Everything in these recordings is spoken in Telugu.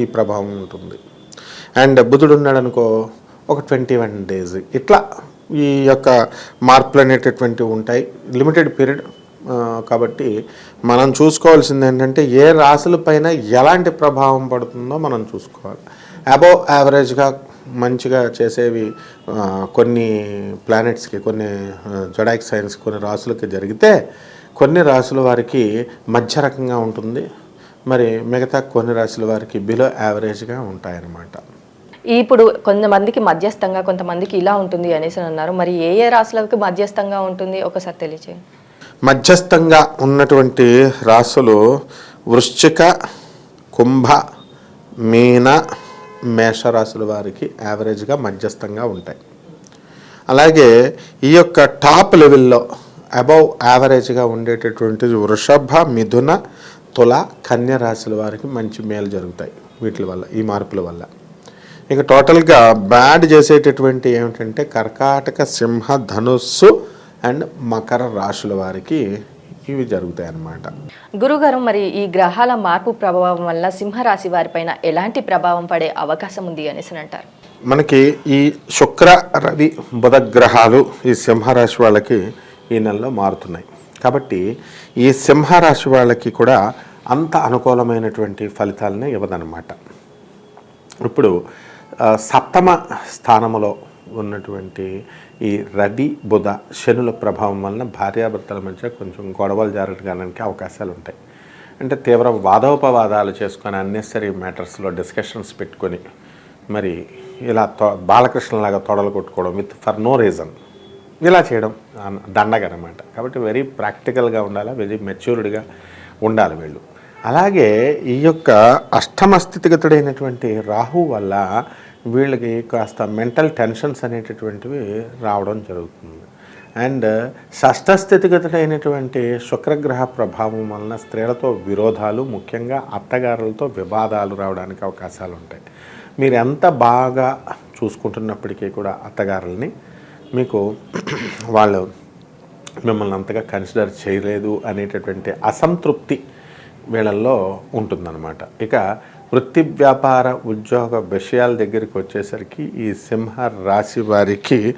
ఈ ప్రభావం ఉంటుంది. అండ్ బుధుడు ఉన్నాడు అనుకో ఒక ట్వంటీ వన్ డేస్. ఇట్లా ఈ యొక్క మార్పులు అనేటటువంటివి ఉంటాయి. లిమిటెడ్ పీరియడ్ కాబట్టి మనం చూసుకోవాల్సింది ఏంటంటే ఏ రాశుల పైన ఎలాంటి ప్రభావం పడుతుందో మనం చూసుకోవాలి. అబోవ్ యావరేజ్గా మంచిగా చేసేవి కొన్ని ప్లానెట్స్కి కొన్ని జడాక్ సైన్స్ కొన్ని రాసులకి జరిగితే కొన్ని రాసుల వారికి మధ్య రకంగా ఉంటుంది. మరి మిగతా కొన్ని రాసుల వారికి బిలో యావరేజ్గా ఉంటాయన్నమాట. ఇప్పుడు కొంతమందికి మధ్యస్థంగా కొంతమందికి ఇలా ఉంటుంది అనేసి అని అన్నారు. మరి ఏ ఏ రాశులకు మధ్యస్థంగా ఉంటుంది? ఒకసారి తెలియచేయండి. మధ్యస్థంగా ఉన్నటువంటి రాసులు వృశ్చిక కుంభ మీన మేషరాశుల వారికి యావరేజ్గా మధ్యస్థంగా ఉంటాయి. అలాగే ఈ యొక్క టాప్ లెవెల్లో అబౌవ్ యావరేజ్గా ఉండేటటువంటి వృషభ మిథున తుల కన్య రాశుల వారికి మంచి మేలు జరుగుతాయి వీటి వల్ల ఈ మార్పుల వల్ల. ఇక టోటల్గా బ్యాడ్ చేసేటటువంటి ఏమిటంటే కర్కాటక సింహ ధనుస్సు అండ్ మకర రాశుల వారికి ఇవి జరుగుతాయి అన్నమాట గురుగారు మరి ఈ గ్రహాల మార్పు ప్రభావం వల్ల సింహరాశి వారిపైన ఎలాంటి ప్రభావం పడే అవకాశం ఉంది అనేసి అని అంటారు? మనకి ఈ శుక్ర రవి బుధ గ్రహాలు ఈ సింహరాశి వాళ్ళకి ఈ నెలలో మారుతున్నాయి. కాబట్టి ఈ సింహరాశి వాళ్ళకి కూడా అంత అనుకూలమైనటువంటి ఫలితాలనే ఇవ్వదనమాట ఇప్పుడు సప్తమ స్థానములో ఉన్నటువంటి ఈ రవి బుధ శనుల ప్రభావం వలన భార్యాభర్తల మధ్య కొంచెం గొడవలు జరగడానికి అవకాశాలు ఉంటాయి. అంటే తీవ్ర వాదోపవాదాలు చేసుకొని అన్నెసరీ మ్యాటర్స్లో డిస్కషన్స్ పెట్టుకొని మరి ఇలా తొ బాలకృష్ణలాగా తొడలు కొట్టుకోవడం విత్ ఫర్ నో రీజన్ ఇలా చేయడం దండగ దండగనమాట. కాబట్టి వెరీ ప్రాక్టికల్గా ఉండాలి వెరీ మెచ్యూర్డ్గా ఉండాలి వీళ్ళు. అలాగే ఈ యొక్క అష్టమ స్థితిగతుడైనటువంటి రాహు వల్ల వీళ్ళకి కాస్త మెంటల్ టెన్షన్స్ అనేటటువంటివి రావడం జరుగుతుంది. అండ్ షష్ఠ స్థితిగతుడైనటువంటి శుక్రగ్రహ ప్రభావం వలన స్త్రీలతో విరోధాలు ముఖ్యంగా అత్తగారులతో వివాదాలు రావడానికి అవకాశాలు ఉంటాయి మీరు ఎంత బాగా చూసుకుంటున్నప్పటికీ కూడా అత్తగారుల్ని మీకు వాళ్ళు మిమ్మల్ని అంతగా కన్సిడర్ చేయలేదు అనేటటువంటి అసంతృప్తి వీళ్ళల్లో ఉంటుందన్నమాట. ఇక వృత్తి వ్యాపార ఉద్యోగ విషయాల దగ్గరికి వచ్చేసరికి ఈ సింహ రాశి వారికి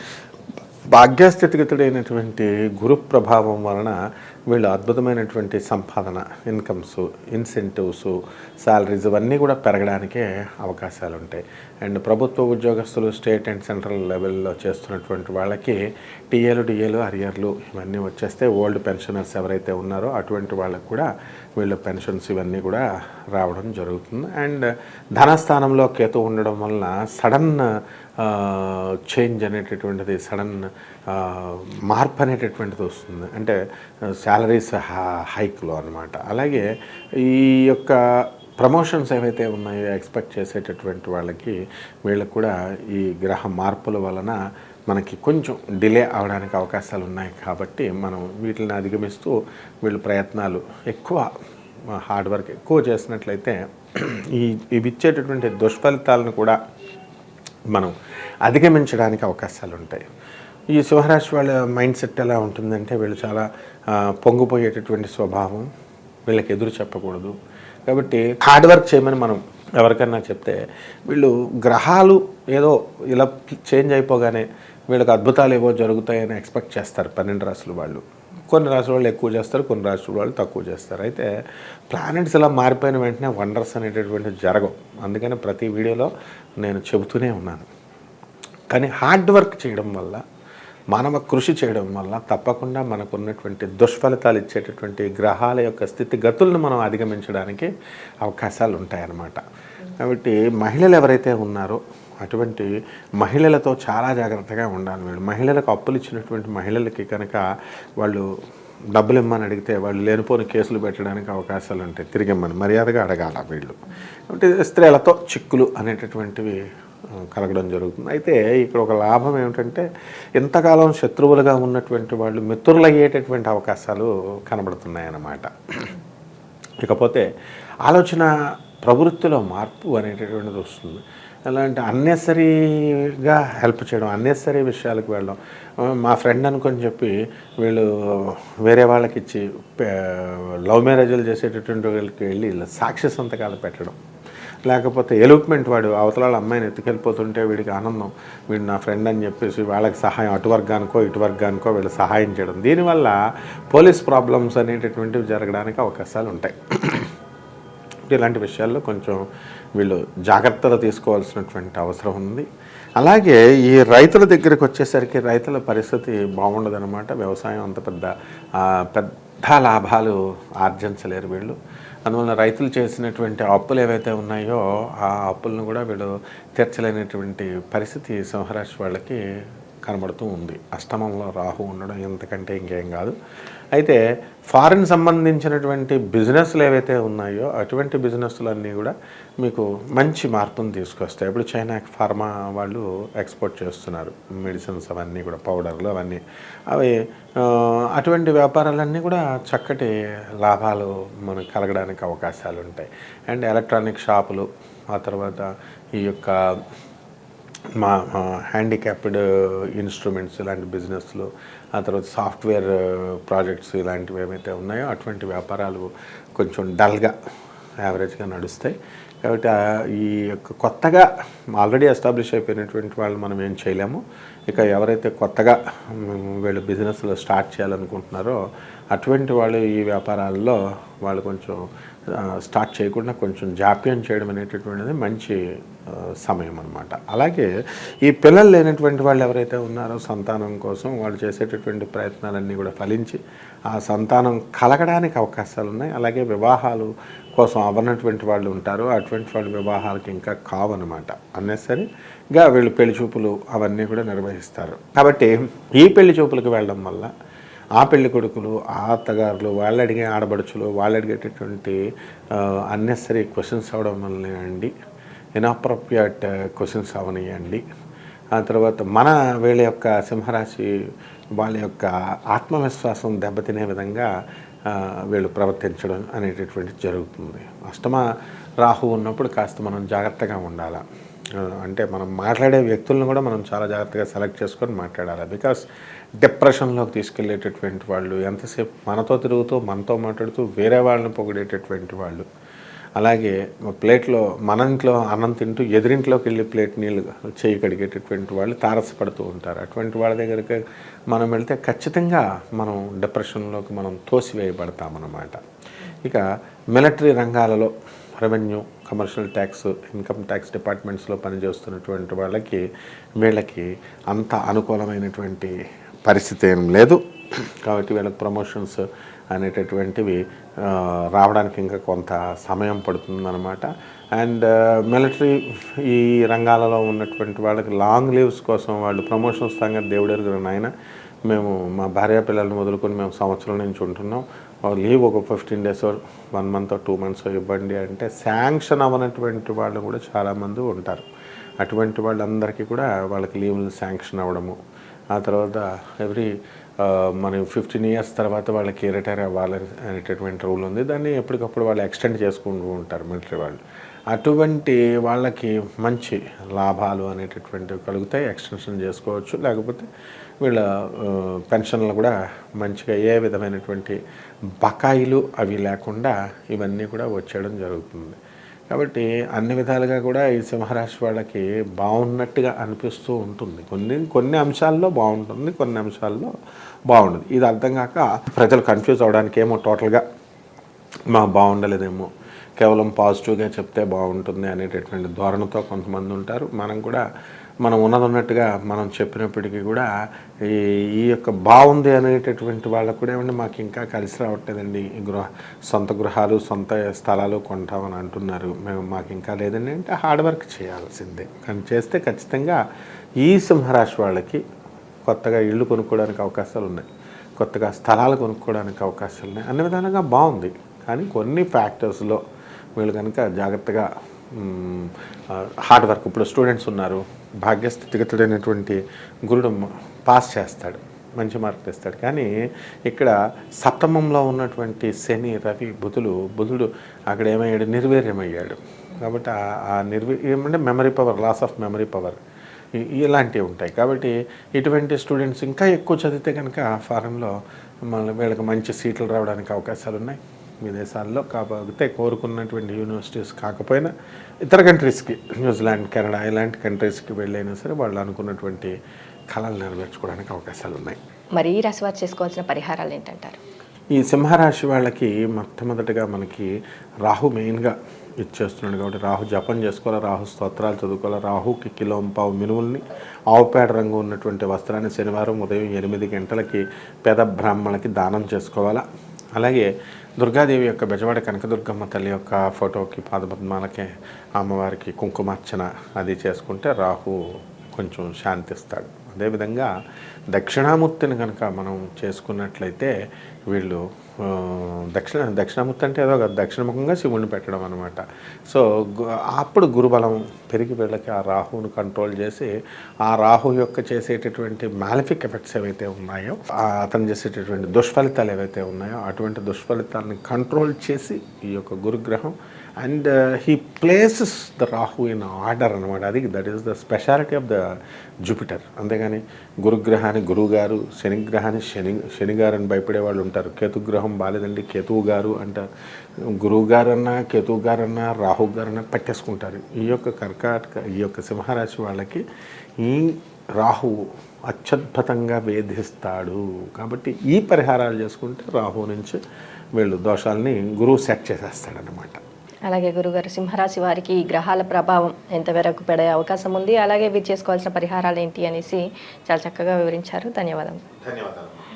భాగ్యస్థితిగతుడైనటువంటి గురు ప్రభావం వలన వీళ్ళు అద్భుతమైనటువంటి సంపాదన ఇన్కమ్స్ ఇన్సెంటివ్స్ శాలరీస్ ఇవన్నీ కూడా పెరగడానికే అవకాశాలు ఉంటాయి అండ్ ప్రభుత్వ ఉద్యోగస్తులు స్టేట్ అండ్ సెంట్రల్ లెవెల్లో చేస్తున్నటువంటి వాళ్ళకి టీఏలు డిఏలు అరియర్లు ఇవన్నీ వచ్చేస్తే ఓల్డ్ పెన్షనర్స్ ఎవరైతే ఉన్నారో అటువంటి వాళ్ళకి కూడా వీళ్ళ పెన్షన్స్ ఇవన్నీ కూడా రావడం జరుగుతుంది. అండ్ ధనస్థానంలో కేతు ఉండడం వలన సడన్ చేంజ్ అనేటటువంటిది సడన్ మార్పు అనేటటువంటిది వస్తుంది. అంటే శాలరీస్ హైక్లో అనమాట అలాగే ఈ యొక్క ప్రమోషన్స్ ఏవైతే ఉన్నాయో ఎక్స్పెక్ట్ చేసేటటువంటి వాళ్ళకి వీళ్ళకి కూడా ఈ గ్రహ మార్పుల వలన మనకి కొంచెం డిలే అవడానికి అవకాశాలు ఉన్నాయి కాబట్టి మనం వీటిని అధిగమిస్తూ వీళ్ళు ప్రయత్నాలు ఎక్కువ హార్డ్ వర్క్ ఎక్కువ చేసినట్లయితే ఈ ఇవి ఇచ్చేటటువంటి దుష్ఫలితాలను కూడా మనం అధిగమించడానికి అవకాశాలు ఉంటాయి ఈ సింహరాశి వాళ్ళ మైండ్ సెట్ ఎలా ఉంటుందంటే వీళ్ళు చాలా పొంగిపోయేటటువంటి స్వభావం వీళ్ళకి ఎదురు చెప్పకూడదు. కాబట్టి హార్డ్ వర్క్ చేయమని మనం ఎవరికన్నా చెప్తే వీళ్ళు గ్రహాలు ఏదో ఇలా చేంజ్ అయిపోగానే వీళ్ళకి అద్భుతాలు ఏవో జరుగుతాయని ఎక్స్పెక్ట్ చేస్తారు. పన్నెండు రాసుల వాళ్ళు. కొన్ని రాసుల వాళ్ళు ఎక్కువ చేస్తారు కొన్ని రాసుల వాళ్ళు తక్కువ చేస్తారు. అయితే ప్లానెట్స్ ఇలా మారిపోయిన వెంటనే వండర్స్ అనేటటువంటి జరగవు. అందుకని ప్రతి వీడియోలో నేను చెబుతూనే ఉన్నాను. కానీ హార్డ్ వర్క్ చేయడం వల్ల మానవ కృషి చేయడం వల్ల తప్పకుండా మనకు ఉన్నటువంటి దుష్ఫలితాలు ఇచ్చేటటువంటి గ్రహాల యొక్క స్థితిగతులను మనం అధిగమించడానికి అవకాశాలు ఉంటాయన్నమాట. కాబట్టి మహిళలు ఎవరైతే ఉన్నారో అటువంటి మహిళలతో చాలా జాగ్రత్తగా ఉండాలి వీళ్ళు. మహిళలకు అప్పులు ఇచ్చినటువంటి మహిళలకి కనుక వాళ్ళు డబ్బులు ఇమ్మని అడిగితే వాళ్ళు లేనిపోని కేసులు పెట్టడానికి అవకాశాలు ఉంటాయి. తిరిగి ఇమ్మని మర్యాదగా అడగాల వీళ్ళు. అంటే స్త్రీలతో చిక్కులు అనేటటువంటివి కలగడం జరుగుతుంది. అయితే ఇక్కడ ఒక లాభం ఏమిటంటే ఇంతకాలం శత్రువులుగా ఉన్నటువంటి వాళ్ళు మిత్రులయ్యేటటువంటి అవకాశాలు కనబడుతున్నాయి అన్నమాట ఇకపోతే ఆలోచన ప్రవృత్తిలో మార్పు అనేటటువంటిది వస్తుంది. ఎలా అంటే అన్నెసరీగా హెల్ప్ చేయడం అన్నెసరీ విషయాలకు వెళ్ళడం. మా ఫ్రెండ్ అనుకొని చెప్పి వీళ్ళు వేరే వాళ్ళకి ఇచ్చి లవ్ మ్యారేజ్లు చేసేటటువంటి వాళ్ళకి వెళ్ళి ఇలా సాక్షి సంతకాలు పెట్టడం. లేకపోతే ఎలూప్మెంట్ వాడు అవతల అమ్మాయిని ఎత్తుకెళ్ళిపోతుంటే వీడికి ఆనందం. వీడు నా ఫ్రెండ్ అని చెప్పేసి వాళ్ళకి సహాయం అటు వర్గానికో ఇటు వర్గానికో వీళ్ళు సహాయం చేయడం. దీనివల్ల పోలీస్ ప్రాబ్లమ్స్ అనేటటువంటివి జరగడానికి అవకాశాలు ఉంటాయి. ఇలాంటి విషయాల్లో కొంచెం వీళ్ళు జాగ్రత్తలు తీసుకోవాల్సినటువంటి అవసరం ఉంది. అలాగే ఈ రైతుల దగ్గరికి వచ్చేసరికి రైతుల పరిస్థితి బాగుండదనమాట వ్యవసాయం అంత పెద్ద పెద్ద లాభాలు ఆర్జించలేరు వీళ్ళు. అందువలన రైతులు చేసినటువంటి అప్పులు ఏవైతే ఉన్నాయో ఆ అప్పులను కూడా వీళ్ళు తీర్చలేనటువంటి పరిస్థితి సింహరాశి వాళ్ళకి కనబడుతూ ఉంది. అష్టమంలో రాహు ఉండడం ఎంతకంటే ఇంకేం కాదు. అయితే ఫారిన్ సంబంధించినటువంటి బిజినెస్లు ఏవైతే ఉన్నాయో అటువంటి బిజినెస్లన్నీ కూడా మీకు మంచి మార్పును తీసుకొస్తాయి. ఇప్పుడు చైనా ఫార్మా వాళ్ళు ఎక్స్పోర్ట్ చేస్తున్నారు. మెడిసిన్స్ అవన్నీ కూడా పౌడర్లు అవన్నీ. అవి అటువంటి వ్యాపారాలన్నీ కూడా చక్కటి లాభాలు మనకు కలగడానికి అవకాశాలు ఉంటాయి. అండ్ ఎలక్ట్రానిక్ షాపులు ఆ తర్వాత ఈ యొక్క మా హ్యాండిక్యాప్డ్ ఇన్స్ట్రుమెంట్స్ uh, ఇలాంటి బిజినెస్లు ఆ తర్వాత సాఫ్ట్వేర్ ప్రాజెక్ట్స్ uh, ఇలాంటివి ఏమైతే ఉన్నాయో అటువంటి వ్యాపారాలు కొంచెం డల్గా యావరేజ్గా నడుస్తాయి. కాబట్టి ఈ యొక్క కొత్తగా ఆల్రెడీ ఎస్టాబ్లిష్ అయిపోయినటువంటి వాళ్ళు మనం ఏం చేయలేము. ఇక ఎవరైతే కొత్తగా వీళ్ళు బిజినెస్లో స్టార్ట్ చేయాలనుకుంటున్నారో అటువంటి వాళ్ళు ఈ వ్యాపారాల్లో వాళ్ళు కొంచెం స్టార్ట్ చేయకుండా కొంచెం జాప్యం చేయడం అనేటటువంటిది మంచి సమయం అనమాట అలాగే ఈ పిల్లలు లేనటువంటి వాళ్ళు ఎవరైతే ఉన్నారో సంతానం కోసం వాళ్ళు చేసేటటువంటి ప్రయత్నాలన్నీ కూడా ఫలించి ఆ సంతానం కలగడానికి అవకాశాలు ఉన్నాయి అలాగే వివాహాలు కోసం అవ్వనటువంటి వాళ్ళు ఉంటారు. అటువంటి వాళ్ళు వివాహాలకి ఇంకా కావన్నమాట. అన్నెసరిగా వీళ్ళు పెళ్ళి చూపులు అవన్నీ కూడా నిర్వహిస్తారు. కాబట్టి ఈ పెళ్ళి చూపులకు వెళ్ళడం వల్ల ఆ పెళ్ళి కొడుకులు ఆ అత్తగారులు వాళ్ళు అడిగే ఆడబడుచులు వాళ్ళు అడిగేటటువంటి అన్నెసరీ క్వశ్చన్స్ అవడం వల్లనండి ఇనాప్రోప్రియేట్ క్వశ్చన్స్ అవనియండి. ఆ తర్వాత మన వీళ్ళ యొక్క సింహరాశి వాళ్ళ యొక్క ఆత్మవిశ్వాసం దెబ్బతినే విధంగా వీళ్ళు ప్రవర్తించడం అనేటటువంటి జరుగుతుంది. అష్టమ రాహు ఉన్నప్పుడు కాస్త మనం జాగ్రత్తగా ఉండాలి. అంటే మనం మాట్లాడే వ్యక్తులను కూడా మనం చాలా జాగ్రత్తగా సెలెక్ట్ చేసుకొని మాట్లాడాలి. బికాస్ డిప్రెషన్లోకి తీసుకెళ్ళేటటువంటి వాళ్ళు ఎంతసేపు మనతో తిరుగుతూ మనతో మాట్లాడుతూ వేరే వాళ్ళని పొగిడేటటువంటి వాళ్ళు అలాగే ప్లేట్లో మన ఇంట్లో అన్నం తింటూ ఎదురింట్లోకి వెళ్ళి ప్లేట్ నీళ్ళు చేయి కడిగేటటువంటి వాళ్ళు తారసపడుతూ ఉంటారు. అటువంటి వాళ్ళ దగ్గరికి మనం వెళ్తే ఖచ్చితంగా మనం డిప్రెషన్లోకి మనం తోసివేయబడతామన్నమాట. ఇక మిలిటరీ రంగాలలో revenue commercial tax income tax డిపార్ట్మెంట్స్లో పనిచేస్తున్నటువంటి వాళ్ళకి వీళ్ళకి అంత అనుకూలమైనటువంటి పరిస్థితి ఏం లేదు. కాబట్టి వీళ్ళకి ప్రమోషన్స్ అనేటటువంటివి రావడానికి ఇంకా కొంత సమయం పడుతుందన్నమాట. అండ్ మిలిటరీ ఈ రంగాలలో ఉన్నటువంటి వాళ్ళకి లాంగ్ లీవ్స్ కోసం వాళ్ళు ప్రమోషన్స్ సంగతి దేవుడెరుగురు నాయన. మేము మా భార్య పిల్లల్ని వదులుకొని మేము సంవత్సరం నుంచి ఉంటున్నాం. లీవ్ ఒక fifteen days one month two months ఇవ్వండి అంటే శాంక్షన్ అవ్వనటువంటి వాళ్ళు కూడా చాలామంది ఉంటారు. అటువంటి వాళ్ళందరికీ కూడా వాళ్ళకి లీవ్లు శాంక్షన్ అవ్వడము. ఆ తర్వాత ఎవ్రీ మనం ఫిఫ్టీన్ ఇయర్స్ తర్వాత వాళ్ళకి రిటైర్ అవ్వాలి అనేటటువంటి రూల్ ఉంది. దాన్ని ఎప్పటికప్పుడు వాళ్ళు ఎక్స్టెండ్ చేసుకుంటూ ఉంటారు మిలిటరీ వాళ్ళు. అటువంటి వాళ్ళకి మంచి లాభాలు అనేటటువంటివి కలుగుతాయి. ఎక్స్టెన్షన్ చేసుకోవచ్చు. లేకపోతే వీళ్ళ పెన్షన్లు కూడా మంచిగా ఏ విధమైనటువంటి బకాయిలు అవి లేకుండా ఇవన్నీ కూడా వచ్చేయడం జరుగుతుంది. కాబట్టి అన్ని విధాలుగా కూడా ఈ సింహరాశి వాళ్ళకి బాగున్నట్టుగా అనిపిస్తూ ఉంటుంది. కొన్ని కొన్ని అంశాల్లో బాగుంటుంది కొన్ని అంశాల్లో బాగుండదు. ఇది అర్థం కాక ప్రజలు కన్ఫ్యూజ్ అవడానికి ఏమో టోటల్గా మా బాగుండలేదేమో. కేవలం పాజిటివ్గా చెప్తే బాగుంటుంది అనేటటువంటి ధోరణితో కొంతమంది ఉంటారు. మనం కూడా మనం ఉన్నది ఉన్నట్టుగా మనం చెప్పినప్పటికీ కూడా ఈ ఈ యొక్క బాగుంది అనేటటువంటి వాళ్ళకు కూడా ఏమంటే మాకు ఇంకా కలిసి రావట్లేదండి. ఈ గృహ సొంత గృహాలు సొంత స్థలాలు కొంటామని అంటున్నారు. మేము మాకు ఇంకా లేదండి. అంటే హార్డ్ వర్క్ చేయాల్సిందే. కానీ చేస్తే ఖచ్చితంగా ఈ సింహరాశి వాళ్ళకి కొత్తగా ఇళ్ళు కొనుక్కోవడానికి అవకాశాలు ఉన్నాయి. కొత్తగా స్థలాలు కొనుక్కోవడానికి అవకాశాలు ఉన్నాయి. అన్ని విధాలుగా బాగుంది. కానీ కొన్ని ఫ్యాక్టర్స్లో వీళ్ళు కనుక జాగ్రత్తగా హార్డ్ వర్క్ ఇప్పుడు స్టూడెంట్స్ ఉన్నారు. భాగ్యస్థితిగతుడైనటువంటి గురుడు పాస్ చేస్తాడు. మంచి మార్కులు ఇస్తాడు కానీ ఇక్కడ సప్తమంలో ఉన్నటువంటి శని రవి బుధుడు బుధుడు అక్కడ ఏమయ్యాడు? నిర్వీర్యమయ్యాడు. కాబట్టి ఆ- నిర్వీ ఏమంటే memory power loss of memory power ఇలాంటివి ఉంటాయి. కాబట్టి ఇటువంటి స్టూడెంట్స్ ఇంకా ఎక్కువ చదివితే కనుక ఫారెన్లో మళ్ళీ వీళ్ళకి మంచి సీట్లు రావడానికి అవకాశాలు ఉన్నాయి విదేశాల్లో కాకపోతే కోరుకున్నటువంటి యూనివర్సిటీస్ కాకపోయినా ఇతర కంట్రీస్కి న్యూజిలాండ్ కెనడా ఇలాంటి కంట్రీస్కి వెళ్ళైనా సరే వాళ్ళు అనుకున్నటువంటి కళలు నెరవేర్చుకోవడానికి అవకాశాలు ఉన్నాయి మరి ఈ రాశి చేసుకోవాల్సిన పరిహారాలు ఏంటంటారు? ఈ సింహరాశి వాళ్ళకి మొట్టమొదటిగా మనకి రాహు మెయిన్గా ఇచ్చేస్తున్నాడు కాబట్టి రాహు జపం చేసుకోవాలి రాహు స్తోత్రాలు చదువుకోవాలి రాహుకి కిలో పావు మినుముల్ని ఆవుపేడ రంగు ఉన్నటువంటి వస్త్రాన్ని శనివారం ఉదయం ఎనిమిది గంటలకి పేద బ్రాహ్మణులకి దానం చేసుకోవాలా. అలాగే దుర్గాదేవి యొక్క బెజవాడ కనకదుర్గమ్మ తల్లి యొక్క ఫోటోకి పాదపద్మాలకి అమ్మవారికి కుంకుమార్చన అది చేసుకుంటే రాహు కొంచెం శాంతిస్తాడు. అదేవిధంగా దక్షిణామూర్తిని కనుక మనం చేసుకున్నట్లయితే వీళ్ళు దక్షిణ దక్షిణామూర్తి అంటే ఏదో దక్షిణముఖంగా శివుణ్ణి పెట్టడం అనమాట సో అప్పుడు గురుబలం పెరిగి వీళ్ళకి ఆ రాహువును కంట్రోల్ చేసి ఆ రాహు యొక్క చేసేటటువంటి మ్యాలిఫిక్ ఎఫెక్ట్స్ ఏవైతే ఉన్నాయో అతను చేసేటటువంటి దుష్ఫలితాలు ఏవైతే ఉన్నాయో అటువంటి దుష్ఫలితాలను కంట్రోల్ చేసి ఈ యొక్క గురుగ్రహం and he places the Rahu in order అనమాట అది that is the speciality of the Jupiter అంతేగాని గురుగ్రహాన్ని గురువుగారు శనిగ్రహాన్ని శని శనిగారు అని భయపడే వాళ్ళు ఉంటారు. కేతుగ్రహం బాలేదండి కేతువు గారు అంటారు గురువు గారన్నా కేతువు గారన్నా రాహు గారన్నా పట్టేసుకుంటారు. ఈ యొక్క కర్కాటక ఈ యొక్క సింహరాశి వాళ్ళకి ఈ రాహువు అత్యద్భుతంగా వేధిస్తాడు. కాబట్టి ఈ పరిహారాలు చేసుకుంటే రాహు నుంచి వీళ్ళు దోషాలని గురువు సెట్ చేసేస్తాడనమాట అలాగే గురుగారు సింహరాశి వారికి ఈ గ్రహాల ప్రభావం ఎంతవరకు పడే అవకాశం ఉంది? అలాగే వీరు చేసుకోవాల్సిన పరిహారాలు ఏంటి అనేసి చాలా చక్కగా వివరించారు. ధన్యవాదాలు ధన్యవాదాలు.